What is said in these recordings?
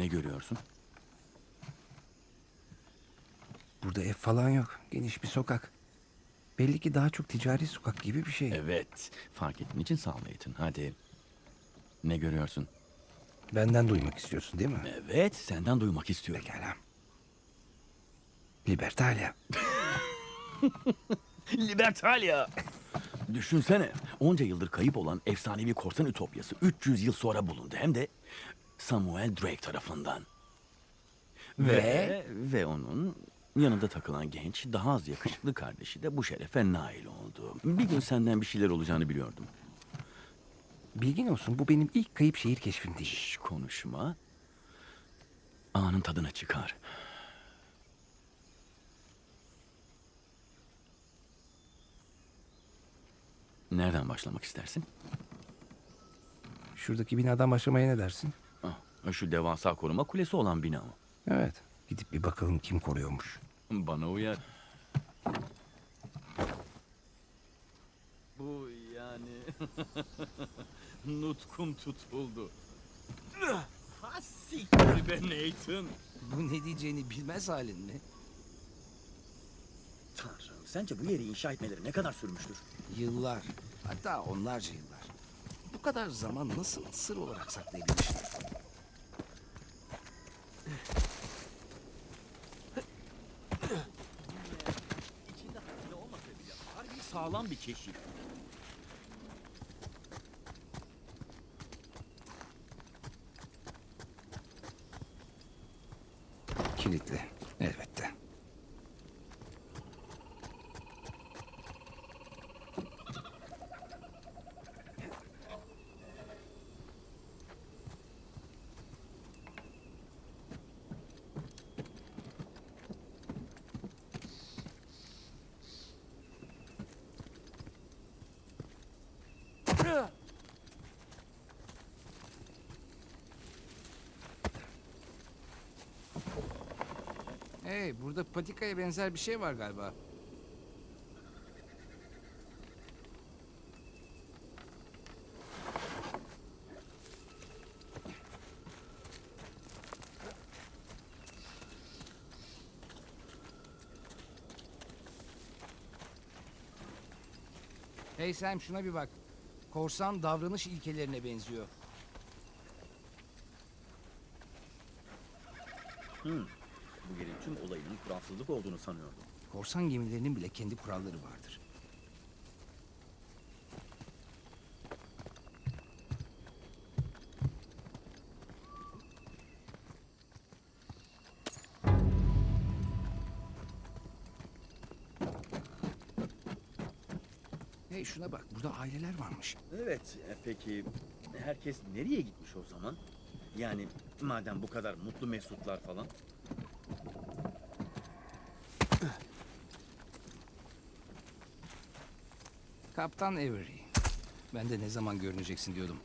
Ne görüyorsun? Burada ev falan yok. Geniş bir sokak. Belli ki daha çok ticari sokak gibi bir şey. Evet. Fark ettiğin için sağ ol Nathan. Hadi. Ne görüyorsun? Benden duymak istiyorsun değil mi? Evet, senden duymak istiyorum. Pekala. Libertalia. Libertalia. Düşünsene, onca yıldır kayıp olan efsanevi korsan ütopyası 300 yıl sonra bulundu. Hem de Samuel Drake tarafından. Ve, ve onun yanında takılan genç, daha az yakışıklı kardeşi de bu şerefe nail oldu. Bir gün senden bir şeyler olacağını biliyordum. Bilgin olsun bu benim ilk kayıp şehir keşfim değil. Şş, konuşma. Anın tadına çıkar. Nereden başlamak istersin? Şuradaki binadan başlamaya ne dersin? Ah, şu devasa koruma kulesi olan bina mı? Evet. Gidip bir bakalım kim koruyormuş. Bana uyar. Bu yani... Nutkum tutuldu. Ha siktir be Nathan. Bu ne diyeceğini bilmez halin mi? Tanrım, sence bu yeri inşa etmeleri ne kadar sürmüştür? Yıllar. Hatta onlarca yıllar. Bu kadar zaman nasıl sır olarak saklayabilmişler? Bir keşif. Kilitli. Elbette. Hey, burada patikaya benzer bir şey var galiba. Hey Sam şuna bir bak. Korsan davranış ilkelerine benziyor. Tüm kuralsızlık olduğunu sanıyordum. Korsan gemilerinin bile kendi kuralları vardır. Hey şuna bak burada aileler varmış. Evet, e, peki herkes nereye gitmiş o zaman? Yani madem bu kadar mutlu mesutlar falan. Kaptan Avery. Ben de ne zaman görüneceksin diyordum.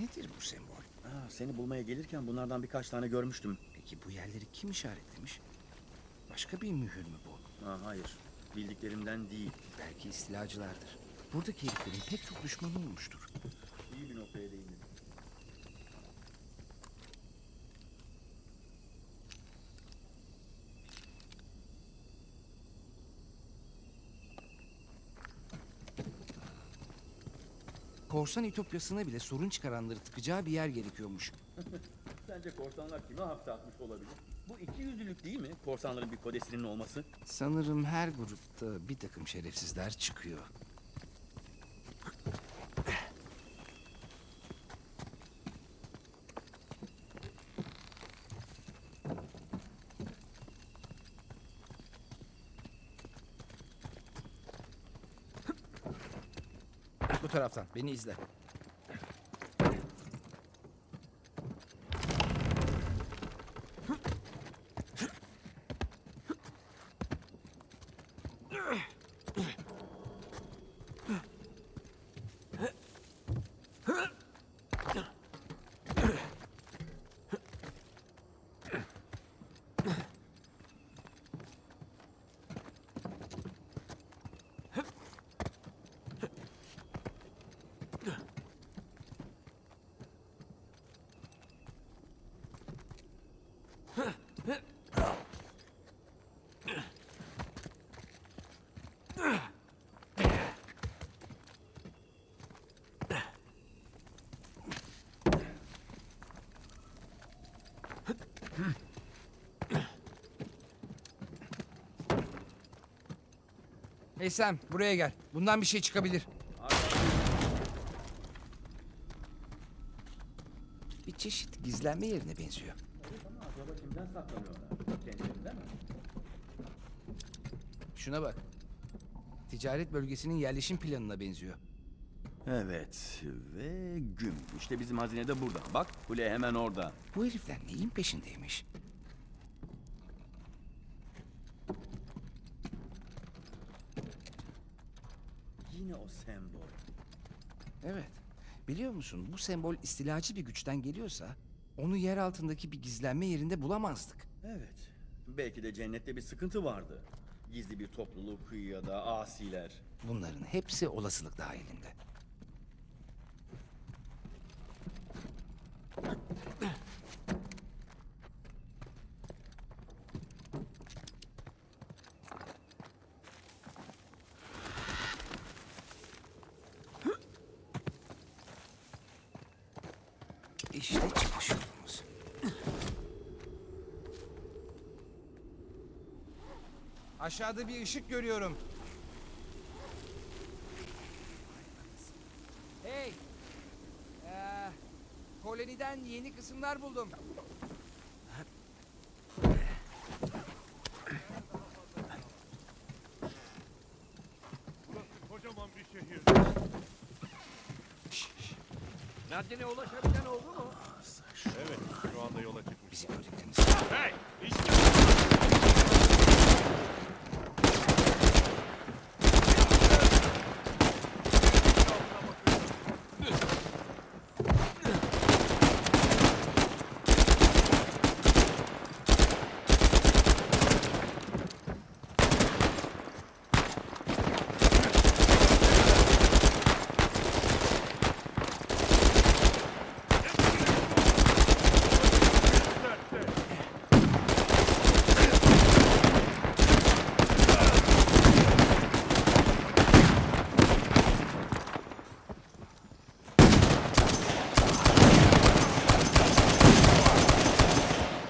Nedir bu sembol? Aa, seni bulmaya gelirken bunlardan birkaç tane görmüştüm. Peki bu yerleri kim işaretlemiş? Başka bir mühür mü bu? Aa, hayır, bildiklerimden değil. Belki istilacılardır. Buradaki heriflerin pek çok düşmanı olmuştur. İyi bir noktaya değindin. Korsan Ütopyası'na bile sorun çıkaranları tıkacağı bir yer gerekiyormuş. Sence korsanlar kime hapse atmış olabilir? Bu iki yüzlülük değil mi? Korsanların bir kodesinin olması. Sanırım her grupta bir takım şerefsizler çıkıyor. Taraftan beni izle. Hey Sam buraya gel. Bundan bir şey çıkabilir. Bir çeşit gizlenme yerine benziyor. Şuna bak. Ticaret bölgesinin yerleşim planına benziyor. Evet ve güm. İşte bizim hazine de burada. Bak kule hemen orada. Bu herifler neyin peşindeymiş? Yine o sembol. Evet. Biliyor musun bu sembol istilacı bir güçten geliyorsa onu yer altındaki bir gizlenme yerinde bulamazdık. Evet. Belki de cennette bir sıkıntı vardı. Gizli bir topluluk ya da asiler. Bunların hepsi olasılık dahilinde. İşte çıkış. Aşağıda bir ışık görüyorum. Hey! Ee, koloniden yeni kısımlar buldum. Nadine ulaşabilen oldu mu? Evet, şu anda yola çıkmış. Hey, işte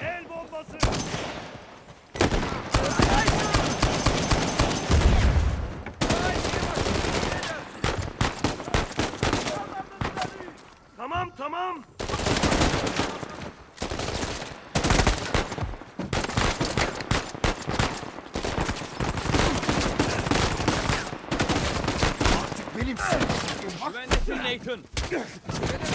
el bombası. Tamam, tamam. Güvendesin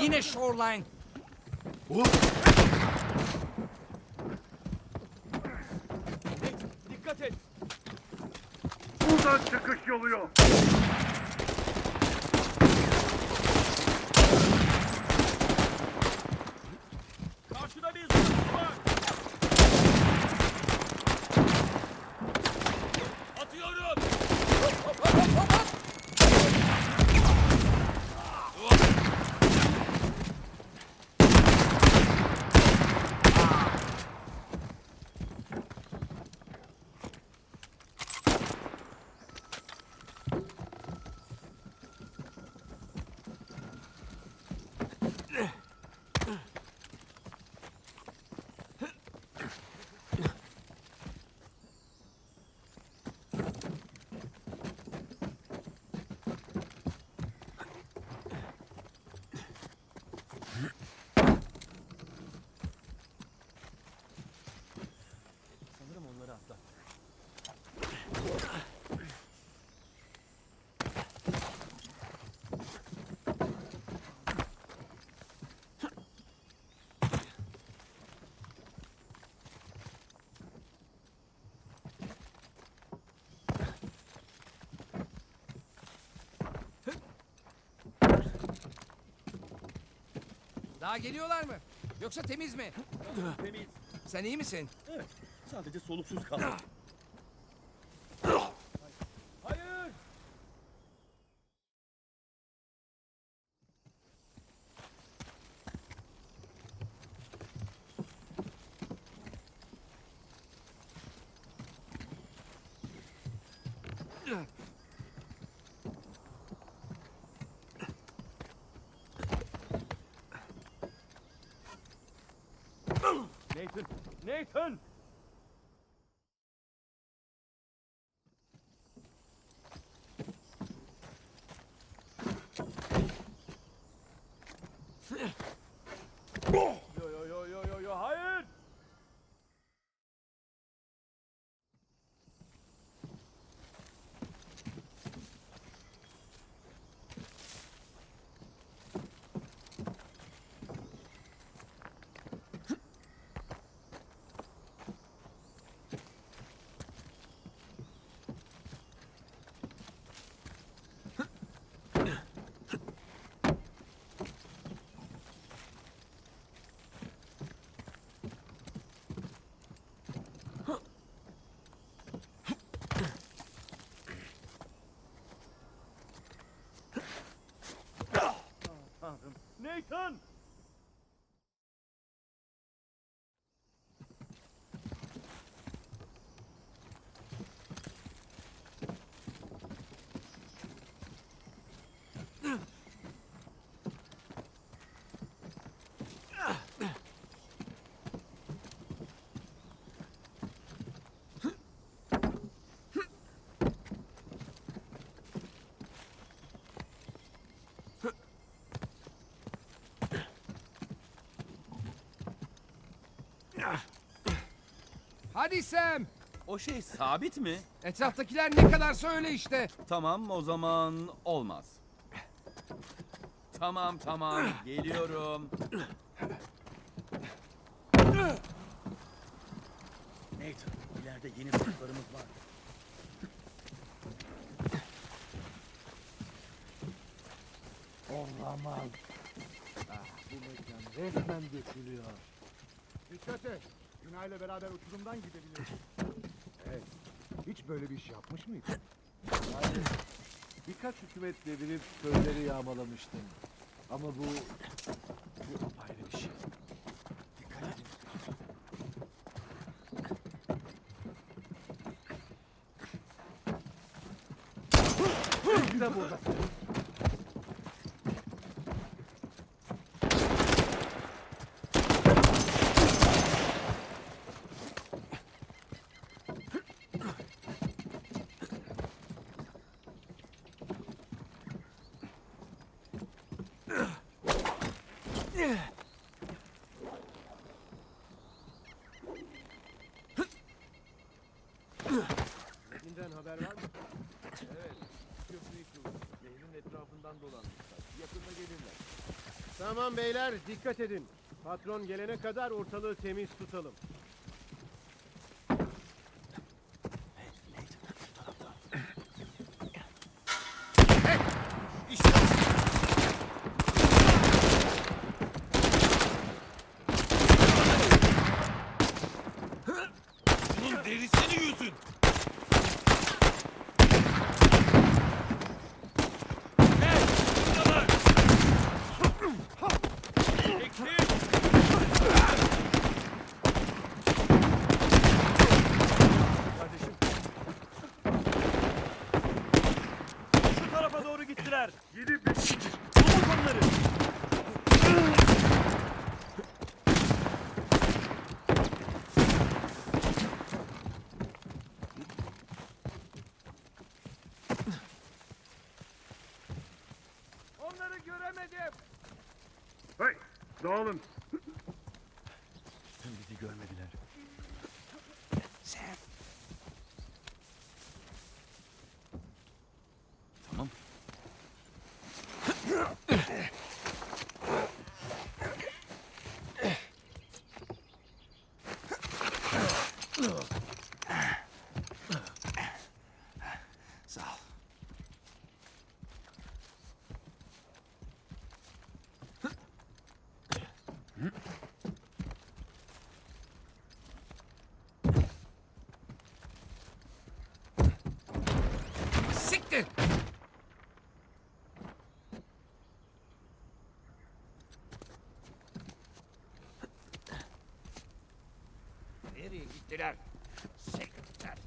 Yine shoreline. Dikkat et. Buradan çıkış yolu yok. Daha geliyorlar mı? Yoksa temiz mi? Temiz. Sen iyi misin? Sadece soluksuz kaldım. Hayır! Nathan! Nathan! Nathan! Hadi Sam. O şey sabit mi? Etraftakiler ne kadar söyle işte. Tamam o zaman olmaz. Tamam tamam geliyorum. Nathan, ileride yeni sınıflarımız var. Olamaz. Ah, bu mekan resmen dökülüyor. Dikkat et. Günay'la beraber uçurumdan gidebiliriz. Evet. Hiç böyle bir iş yapmış mıydın? Hayır. Birkaç hükümet devirip köyleri yağmalamıştım. Ama bu... Bu apayrı bir şey. Dikkat edin. İşte burada. Tamam beyler dikkat edin. Patron gelene kadar ortalığı temiz tutalım. Bunun derisini yüzün! Hey! Buradalar! Çekil! Kardeşim. Şu tarafa doğru gittiler. Gidip Bulduk onları. Onları göremedim. Hey! Dağılın. Bizi görmediler. Sam. Tamam. Sağ ol. Ettiler. Sekretler.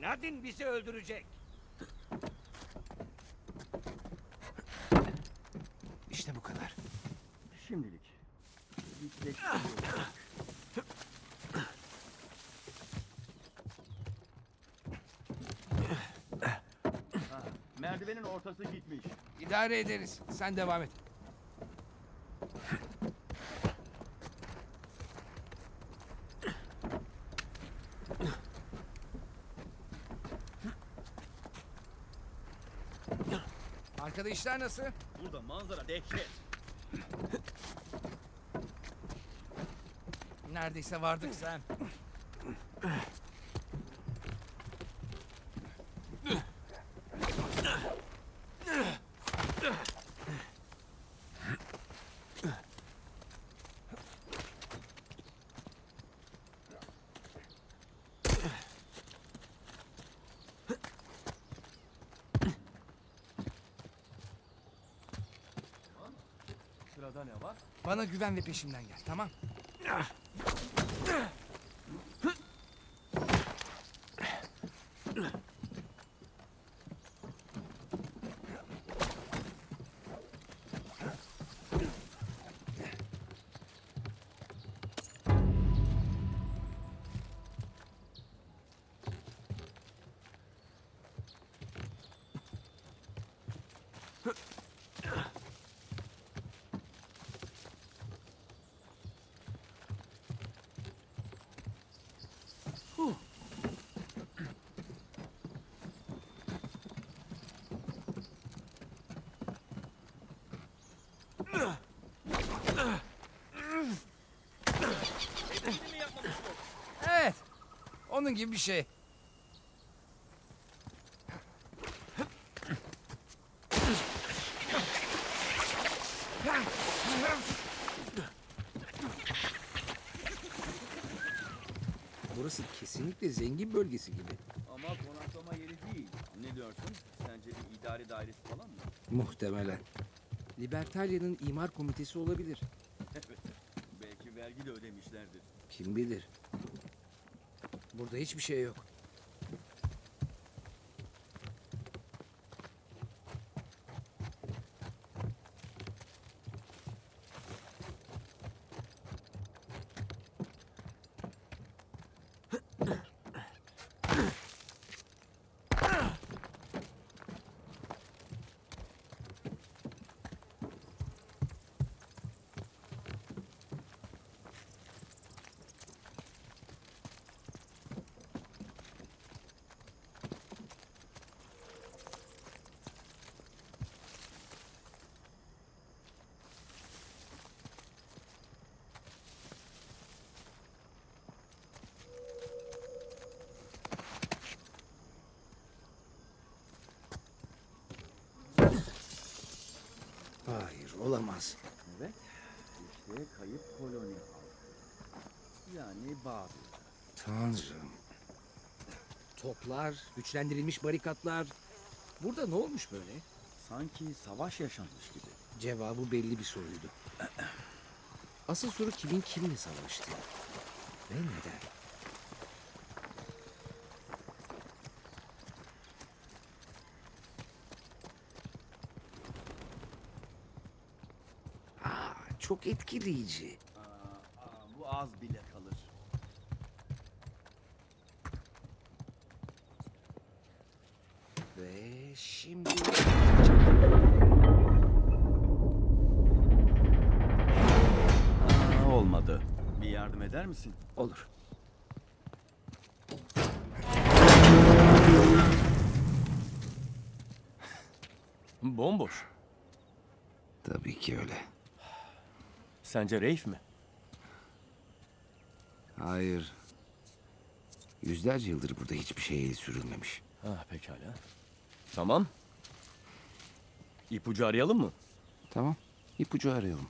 Nadine bizi öldürecek. İşte bu kadar. Şimdilik. Merdivenin ortası gitmiş. İdare ederiz. Sen devam et. Arkada işler nasıl? Burada manzara dehşet. Neredeyse vardık sen. Sırada ne var? Bana güven ve peşimden gel tamam? Evet. Onun gibi bir şey. Burası kesinlikle zengin bölgesi gibi. Ama konaklama yeri değil. Ne diyorsun? Sence bir idari dairesi falan mı? Muhtemelen. Libertalia'nın imar komitesi olabilir. Evet. Belki vergi de ödemişlerdir. Kim bilir. Burada hiçbir şey yok. Hayır olamaz. Evet. İşte kayıp koloni halkı. Yani bazı. Tanrım. Toplar, güçlendirilmiş barikatlar. Burada ne olmuş böyle? Sanki savaş yaşanmış gibi. Cevabı belli bir soruydu. Asıl soru kimin kimle savaştı? Ve neden? Çok etkileyici. Aa, aa, bu az bile kalır. Ve şimdi... Aa, olmadı. Bir yardım eder misin? Olur. Bomboş. Tabii ki öyle. Sence Reif mi? Hayır. Yüzlerce yıldır burada hiçbir şey el sürülmemiş. Ah pekala. Tamam. İpucu arayalım mı? Tamam. İpucu arayalım.